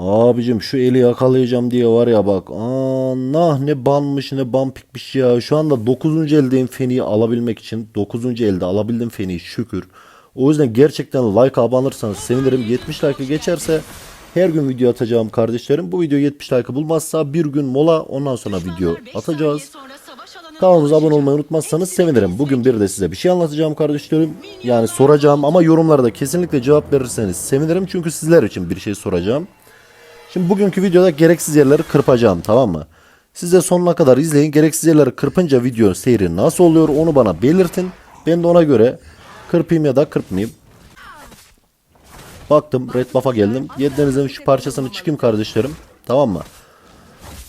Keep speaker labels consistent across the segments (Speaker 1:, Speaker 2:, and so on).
Speaker 1: Abicim şu eli yakalayacağım diye var ya bak. Allah ne banmış ne ban pikmiş ya. Şu anda 9. eldeyim Feni'yi alabilmek için. 9. elde alabildim Feni'yi şükür. O yüzden gerçekten like abanırsanız sevinirim. 70 like geçerse her gün video atacağım kardeşlerim. Bu video 70 like bulmazsa bir gün mola ondan sonra video atacağız. Kanalımıza abone olmayı unutmazsanız sevinirim. Bugün bir de size bir şey anlatacağım kardeşlerim. Yani soracağım ama yorumlarda kesinlikle cevap verirseniz sevinirim. Çünkü sizler için bir şey soracağım. Şimdi bugünkü videoda gereksiz yerleri kırpacağım tamam mı? Siz de sonuna kadar izleyin. Gereksiz yerleri kırpınca video seyri nasıl oluyor onu bana belirtin. Ben de ona göre kırpayım ya da kırpmayayım. Baktım red buff'a geldim. Yediğinizin şu parçasını çıkayım kardeşlerim. Tamam mı?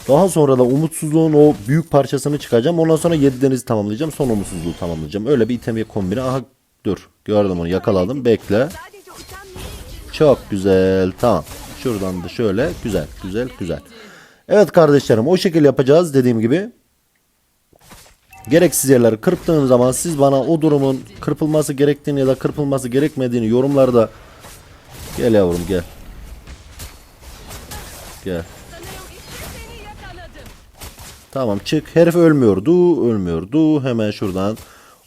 Speaker 1: Daha sonra da umutsuzluğun o büyük parçasını çıkacağım. Ondan sonra yedi denizi tamamlayacağım. Son umutsuzluğu tamamlayacağım. Öyle bir item kombine. Aha dur. Gördüm onu yakaladım. Bekle. Çok güzel. Tamam. Şuradan da şöyle. Güzel. Güzel. Güzel. Evet kardeşlerim o şekil yapacağız dediğim gibi. Gereksiz yerleri kırptığım zaman siz bana o durumun kırpılması gerektiğini ya da kırpılması gerekmediğini yorumlarda gel yavrum gel. Gel. Tamam çık. Herif ölmüyordu. Ölmüyordu. Hemen şuradan.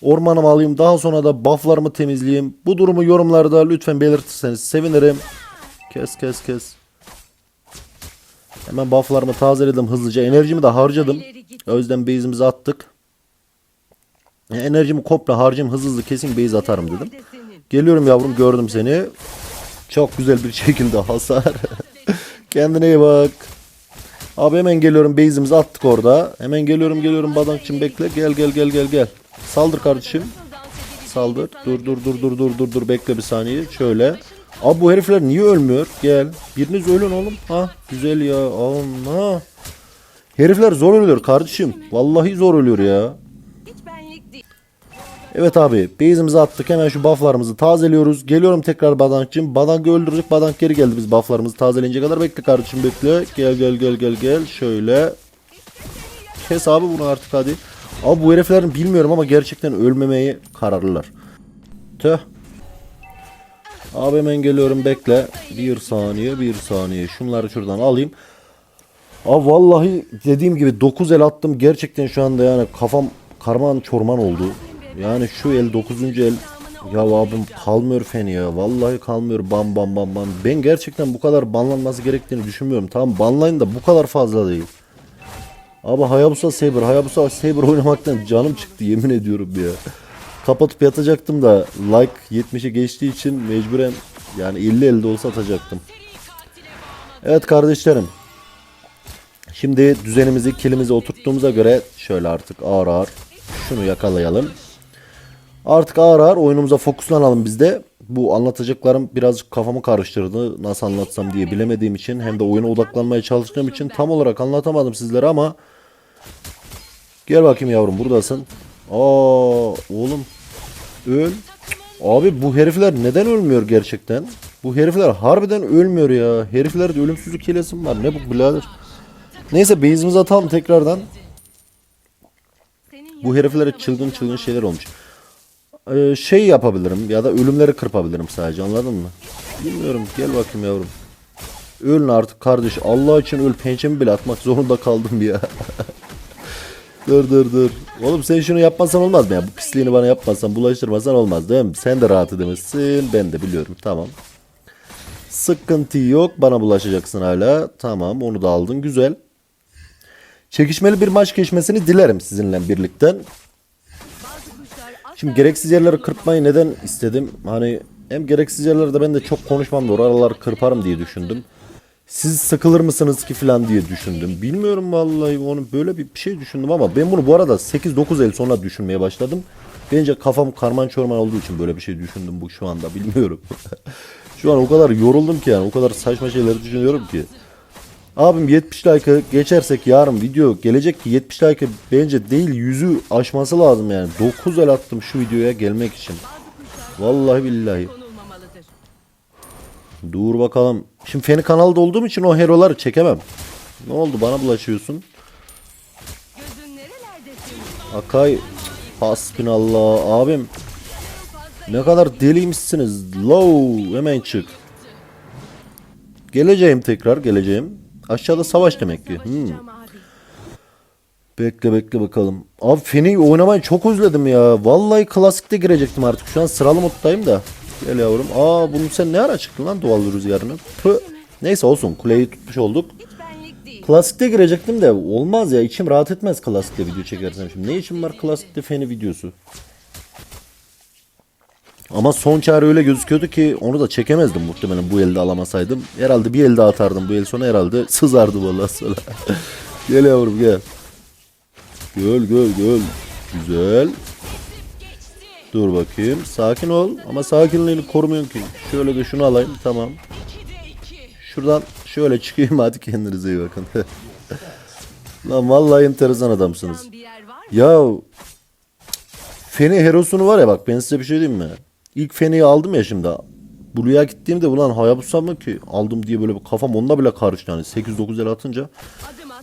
Speaker 1: Ormanımı alayım. Daha sonra da bufflarımı temizleyeyim. Bu durumu yorumlarda lütfen belirtirseniz sevinirim. Kes kes kes. Hemen bufflarımı tazeledim hızlıca. Enerjimi de harcadım. O yüzden base'imizi attık. Enerjimi komple harcayayım hızlı hızlı kesin base atarım dedim. Geliyorum yavrum gördüm seni. Çok güzel bir şekilde hasar. Kendine iyi bak. Abi hemen geliyorum base'imizi attık orada. Hemen geliyorum geliyorum badankçım bekle. Gel gel gel gel gel. Saldır kardeşim. Saldır. Dur dur dur dur dur dur dur bekle bir saniye. Şöyle. Abi bu herifler niye ölmüyor? Gel. Biriniz ölün oğlum. Ha güzel ya. Allah. Herifler zor ölüyor kardeşim. Vallahi zor ölüyor ya. Evet abi base'imizi attık hemen şu bufflarımızı tazeliyoruz. Geliyorum tekrar badankçım. Badank'ı öldürdük. Badank geri geldi biz bufflarımızı tazeleyince kadar. Bekle kardeşim bekle. Gel gel gel gel gel. Şöyle. Kes abi bunu artık hadi. Abi bu heriflerin bilmiyorum ama gerçekten ölmemeyi kararlılar. Tüh. Abi hemen geliyorum bekle. Bir saniye bir saniye. Şunları şuradan alayım. Abi vallahi dediğim gibi 9 el attım. Gerçekten şu anda yani kafam karman çorman oldu. Yani şu el 9. el ya abim kalmıyor feni ya. Vallahi kalmıyor bam bam bam bam. Ben gerçekten bu kadar banlanması gerektiğini düşünmüyorum. Tamam banlayın da bu kadar fazla değil. Abi Hayabusa Saber, Hayabusa Saber oynamaktan canım çıktı yemin ediyorum ya. Kapatıp yatacaktım da like 70'e geçtiği için mecburen yani 50 elde olsa atacaktım. Evet kardeşlerim. Şimdi düzenimizi kilimizi oturttuğumuza göre şöyle artık ağır ağır şunu yakalayalım. Artık ağır ağır oyunumuza fokuslanalım biz de. Bu anlatacaklarım birazcık kafamı karıştırdı. Nasıl anlatsam diye bilemediğim için hem de oyuna odaklanmaya çalıştığım için tam olarak anlatamadım sizlere ama Gel bakayım yavrum buradasın. Aa oğlum öl. Abi bu herifler neden ölmüyor gerçekten? Bu herifler harbiden ölmüyor ya. Heriflerde ölümsüzlük hilesi var? Ne bu birader? Neyse base'imizi atalım tekrardan. Bu heriflere çılgın çılgın şeyler olmuş. Ee, şey yapabilirim ya da ölümleri kırpabilirim sadece anladın mı? Bilmiyorum gel bakayım yavrum. Ölün artık kardeş. Allah için öl pençemi bile atmak zorunda kaldım ya. dur dur dur. Oğlum sen şunu yapmasan olmaz mı ya? Bu pisliğini bana yapmasan bulaştırmasan olmaz değil mi? Sen de rahat edemezsin. Ben de biliyorum tamam. Sıkıntı yok. Bana bulaşacaksın hala. Tamam onu da aldın. Güzel. Çekişmeli bir maç geçmesini dilerim sizinle birlikte. Şimdi gereksiz yerleri kırpmayı neden istedim? Hani hem gereksiz yerlerde ben de çok konuşmam da oraları kırparım diye düşündüm. Siz sıkılır mısınız ki falan diye düşündüm. Bilmiyorum vallahi onu böyle bir şey düşündüm ama ben bunu bu arada 8-9 el sonra düşünmeye başladım. Bence kafam karman çorman olduğu için böyle bir şey düşündüm bu şu anda bilmiyorum. şu an o kadar yoruldum ki yani o kadar saçma şeyleri düşünüyorum ki. Abim 70 like'ı geçersek yarın video gelecek ki 70 like'ı bence değil yüzü aşması lazım yani. 9 el attım şu videoya gelmek için. Vallahi billahi. Dur bakalım. Şimdi Feni kanalda olduğum için o heroları çekemem. Ne oldu bana bulaşıyorsun? Akay hasbinallah abim. Ne kadar deliymişsiniz. Low hemen çık. Geleceğim tekrar geleceğim. Aşağıda savaş demek ki. Hmm. Bekle bekle bakalım. Abi Feni oynamayı çok özledim ya. Vallahi klasikte girecektim artık. Şu an sıralı moddayım da. Gel yavrum. Aa bunu sen ne ara çıktın lan dual rüzgarını? Pı. Neyse olsun kuleyi tutmuş olduk. Klasikte girecektim de olmaz ya içim rahat etmez klasikte video çekersem şimdi. Ne işim var klasikte Feni videosu? Ama son çare öyle gözüküyordu ki onu da çekemezdim muhtemelen bu elde alamasaydım. Herhalde bir elde atardım bu el sonra herhalde sızardı vallahi sonra. gel yavrum gel. Göl göl göl. Güzel. Dur bakayım. Sakin ol. Ama sakinliğini korumuyorsun ki. Şöyle de şunu alayım. Tamam. Şuradan şöyle çıkayım hadi kendinize iyi bakın. Lan vallahi enteresan adamsınız.
Speaker 2: Bir?
Speaker 1: Ya Feni Heros'unu var ya bak ben size bir şey diyeyim mi? İlk Feni'yi aldım ya şimdi. Blue'ya gittiğimde ulan Hayabusa mı ki aldım diye böyle bir kafam onunla bile karıştı yani 8-9 el atınca.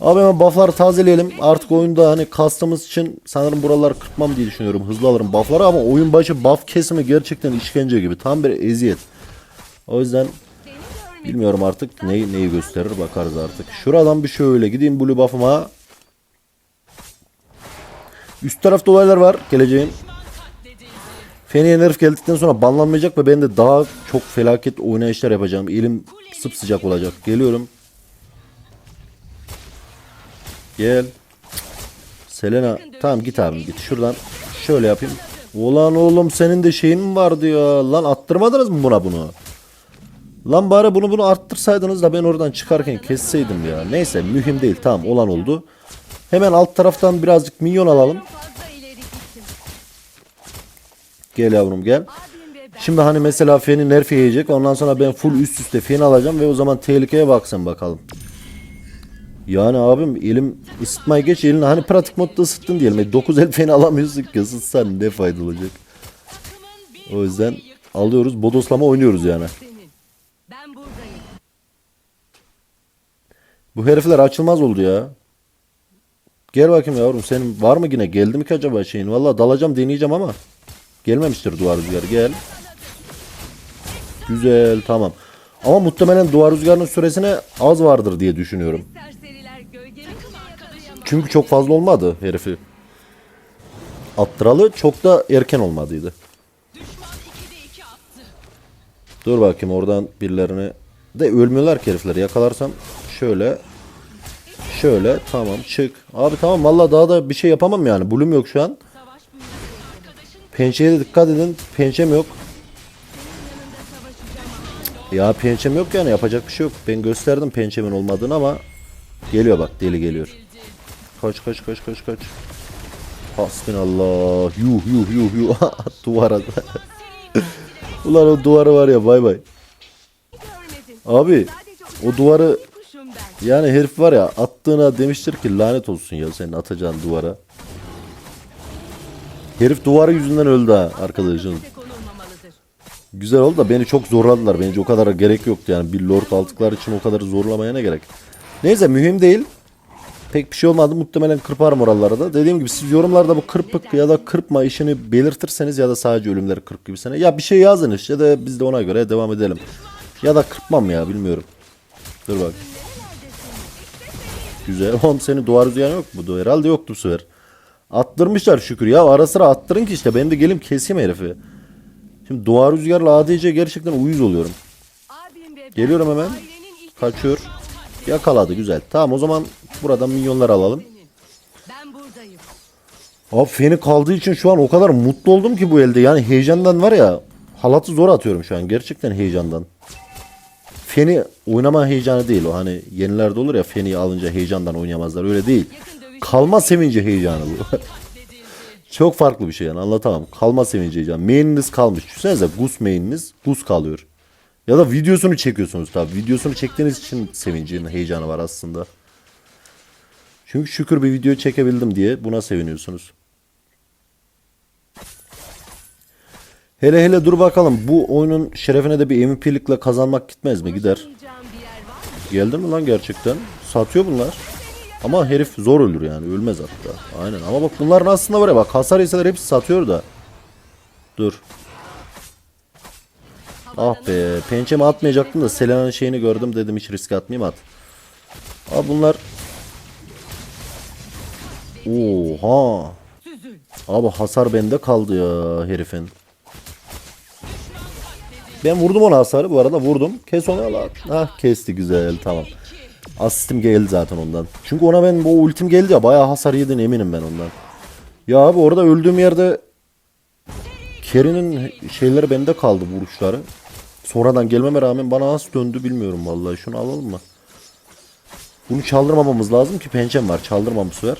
Speaker 1: Abi hemen buffları tazeleyelim. Artık oyunda hani kastımız için sanırım buraları kırpmam diye düşünüyorum. Hızlı alırım buffları ama oyun başı buff kesimi gerçekten işkence gibi. Tam bir eziyet. O yüzden bilmiyorum artık neyi, neyi gösterir bakarız artık. Şuradan bir şöyle gideyim blue buff'ıma. Üst tarafta olaylar var geleceğin. Feni'ye nerf geldikten sonra banlanmayacak ve ben de daha çok felaket oynayışlar yapacağım. Elim sıcak olacak. Geliyorum. Gel. Selena tamam git abim git. Şuradan şöyle yapayım. Ulan oğlum senin de şeyin mi vardı ya? Lan attırmadınız mı buna bunu? Lan bari bunu bunu arttırsaydınız da ben oradan çıkarken kesseydim ya. Neyse mühim değil tamam olan oldu. Hemen alt taraftan birazcık minyon alalım. Gel yavrum gel. Şimdi hani mesela Feni nerf yiyecek. Ondan sonra ben full üst üste Feni alacağım ve o zaman tehlikeye baksın bakalım. Yani abim elim ısıtmayı geç elini hani pratik modda ısıttın diyelim. 9 el Feni alamıyorsun ki ısıtsan ne fayda olacak. O yüzden alıyoruz bodoslama oynuyoruz yani. Bu herifler açılmaz oldu ya. Gel bakayım yavrum senin var mı yine geldi mi ki acaba şeyin? Valla dalacağım deneyeceğim ama. Gelmemiştir duvar rüzgarı gel. Güzel tamam. Ama muhtemelen duvar rüzgarının süresine az vardır diye düşünüyorum. Çünkü çok fazla olmadı herifi. Attıralı çok da erken olmadıydı.
Speaker 2: Düşman 2'de 2 attı.
Speaker 1: Dur bakayım oradan birilerini de ölmüyorlar ki herifler. Yakalarsam şöyle şöyle tamam çık. Abi tamam valla daha da bir şey yapamam yani. Bulum yok şu an. Pençeye de dikkat edin. Pençem yok. Ya pençem yok yani yapacak bir şey yok. Ben gösterdim pençemin olmadığını ama geliyor bak deli geliyor. Kaç kaç kaç kaç kaç. Hasbinallah. Yuh yuh yuh yuh. Duvara. Ulan o duvarı var ya bay bay. Abi o duvarı. Yani herif var ya attığına demiştir ki lanet olsun ya senin atacağın duvara. Herif duvarı yüzünden öldü ha arkadaşım. Güzel oldu da beni çok zorladılar. Bence o kadar gerek yoktu yani. Bir lord aldıkları için o kadar zorlamaya ne gerek. Neyse mühim değil. Pek bir şey olmadı. Muhtemelen kırparım oralara da. Dediğim gibi siz yorumlarda bu kırpık ya da kırpma işini belirtirseniz ya da sadece ölümleri kırp gibisine. Ya bir şey yazın işte de biz de ona göre devam edelim. Ya da kırpmam ya bilmiyorum. Dur bak. Güzel. Oğlum senin duvar rüzgarın yok mu? Herhalde yoktu bu sefer. Attırmışlar şükür ya. Ara sıra attırın ki işte. Ben de gelim keseyim herifi. Şimdi duvar rüzgarla ADC gerçekten uyuz oluyorum. Geliyorum hemen. Kaçıyor. Yakaladı güzel. Tamam o zaman buradan minyonlar alalım. Abi Feni kaldığı için şu an o kadar mutlu oldum ki bu elde. Yani heyecandan var ya halatı zor atıyorum şu an. Gerçekten heyecandan. Feni oynama heyecanı değil o. Hani yenilerde olur ya Feni'yi alınca heyecandan oynayamazlar. Öyle değil. Kalma sevinci heyecanı bu. Çok farklı bir şey yani anlatamam. Kalma sevinci heyecanı. Main'iniz kalmış. Düşünsenize Gus main'iniz Gus kalıyor. Ya da videosunu çekiyorsunuz tabi. Videosunu çektiğiniz için sevincin, heyecanı var aslında. Çünkü şükür bir video çekebildim diye buna seviniyorsunuz. Hele hele dur bakalım bu oyunun şerefine de bir MVP'likle kazanmak gitmez mi? Gider. Geldi mi lan gerçekten? Satıyor bunlar. Ama herif zor ölür yani. Ölmez hatta. Aynen. Ama bak bunların aslında var ya bak hasar yeseler hepsi satıyor da. Dur. Ah be pençemi atmayacaktım da Selena'nın şeyini gördüm dedim hiç risk atmayayım at. Abi bunlar Oha. Abi hasar bende kaldı ya herifin. Ben vurdum ona hasarı bu arada vurdum. Kes onu lan. Hah kesti güzel tamam. Asistim geldi zaten ondan. Çünkü ona ben bu ultim geldi ya bayağı hasar yedin eminim ben ondan. Ya abi orada öldüğüm yerde Kerry'nin şeyleri bende kaldı vuruşları. Sonradan gelmeme rağmen bana nasıl döndü bilmiyorum vallahi. Şunu alalım mı? Bunu çaldırmamamız lazım ki pençem var. Çaldırmam bu sefer.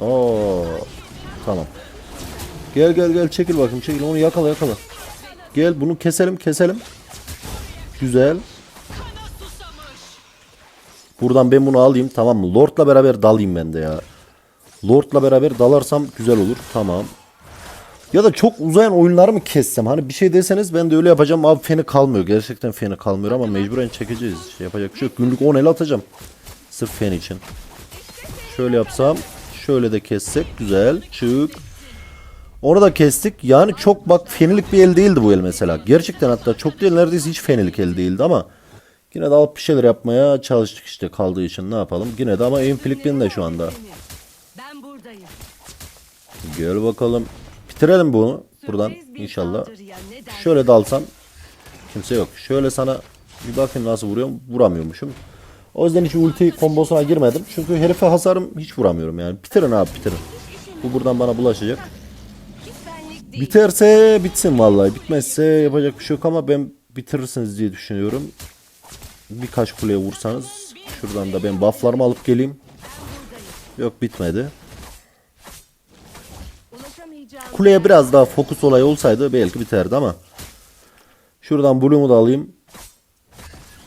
Speaker 1: Oo. Tamam. Gel gel gel çekil bakayım çekil onu yakala yakala. Gel bunu keselim keselim. Güzel. Buradan ben bunu alayım tamam mı? Lord'la beraber dalayım ben de ya. Lord'la beraber dalarsam güzel olur. Tamam. Ya da çok uzayan oyunları mı kessem? Hani bir şey deseniz ben de öyle yapacağım. Abi feni kalmıyor. Gerçekten feni kalmıyor ama mecburen çekeceğiz. Şey yapacak bir şey yok. Günlük 10 el atacağım. Sırf fen için. Şöyle yapsam. Şöyle de kessek. Güzel. Çık. Onu da kestik. Yani çok bak fenilik bir el değildi bu el mesela. Gerçekten hatta çok değil neredeyse hiç fenilik el değildi ama yine de alıp bir şeyler yapmaya çalıştık işte kaldığı için ne yapalım. Yine de ama aim flick de şu anda. Gel bakalım. Bitirelim bunu buradan inşallah. Şöyle dalsam kimse yok. Şöyle sana bir bakayım nasıl vuruyorum. Vuramıyormuşum. O yüzden hiç ulti kombosuna girmedim. Çünkü herife hasarım hiç vuramıyorum yani. Bitirin abi bitirin. Bu buradan bana bulaşacak. Biterse bitsin vallahi. Bitmezse yapacak bir şey yok ama ben bitirirsiniz diye düşünüyorum. Birkaç kuleye vursanız. Şuradan da ben bufflarımı alıp geleyim. Yok bitmedi. Kuleye biraz daha fokus olayı olsaydı belki biterdi ama. Şuradan Bloom'u da alayım.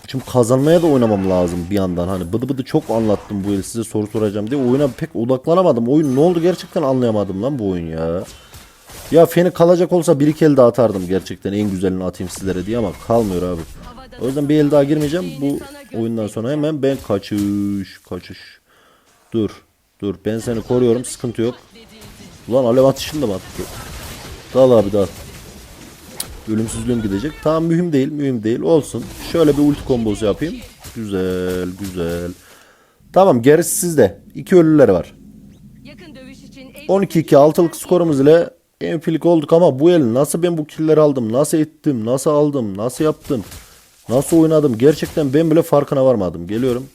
Speaker 1: Şimdi kazanmaya da oynamam lazım bir yandan. Hani bıdı bıdı çok anlattım bu el size soru soracağım diye. Oyuna pek odaklanamadım. Oyun ne oldu gerçekten anlayamadım lan bu oyun ya. Ya Feni kalacak olsa bir iki el daha atardım gerçekten. En güzelini atayım sizlere diye ama kalmıyor abi. O yüzden bir el daha girmeyeceğim. Bu oyundan sonra hemen ben kaçış kaçış. Dur dur ben seni koruyorum sıkıntı yok. Ulan alev atışını da mı attı? Dal abi dal. Ölümsüzlüğüm gidecek. Tamam mühim değil mühim değil olsun. Şöyle bir ulti kombosu yapayım. Güzel güzel. Tamam gerisi sizde. İki ölüler var.
Speaker 2: Yakın dövüş için
Speaker 1: 12-2 altılık skorumuz ile enfilik olduk ama bu el nasıl ben bu killleri aldım? Nasıl ettim? Nasıl aldım? Nasıl yaptım? Nasıl oynadım? Gerçekten ben bile farkına varmadım. Geliyorum.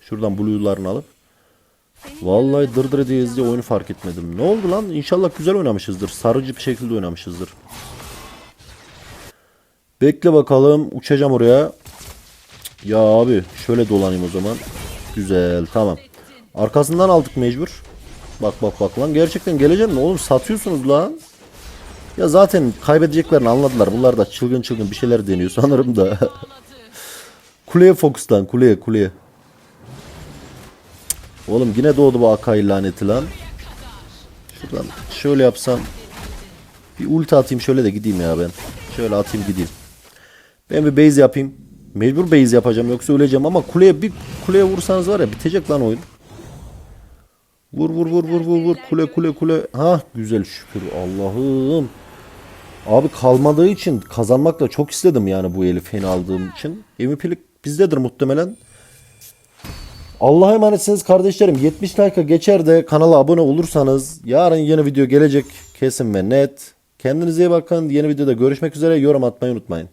Speaker 1: Şuradan blue'larını alıp. Vallahi dırdır diye oyunu fark etmedim. Ne oldu lan? İnşallah güzel oynamışızdır. Sarıcı bir şekilde oynamışızdır. Bekle bakalım. Uçacağım oraya. Ya abi şöyle dolanayım o zaman. Güzel tamam. Arkasından aldık mecbur. Bak bak bak lan gerçekten gelecek mi? Oğlum satıyorsunuz lan. Ya zaten kaybedeceklerini anladılar. Bunlar da çılgın çılgın bir şeyler deniyor sanırım da. kuleye fokuslan kuleye kuleye. Oğlum yine doğdu bu Akai laneti lan. Şuradan şöyle yapsam. Bir ulti atayım şöyle de gideyim ya ben. Şöyle atayım gideyim. Ben bir base yapayım. Mecbur base yapacağım yoksa öleceğim ama kuleye bir kuleye vursanız var ya bitecek lan oyun. Vur vur vur vur vur vur kule kule kule. Ha güzel şükür Allah'ım. Abi kalmadığı için kazanmak da çok istedim yani bu eli feni aldığım için. MVP'lik bizdedir muhtemelen. Allah'a emanetsiniz kardeşlerim. 70 like'a geçer de kanala abone olursanız yarın yeni video gelecek kesin ve net. Kendinize iyi bakın. Yeni videoda görüşmek üzere. Yorum atmayı unutmayın.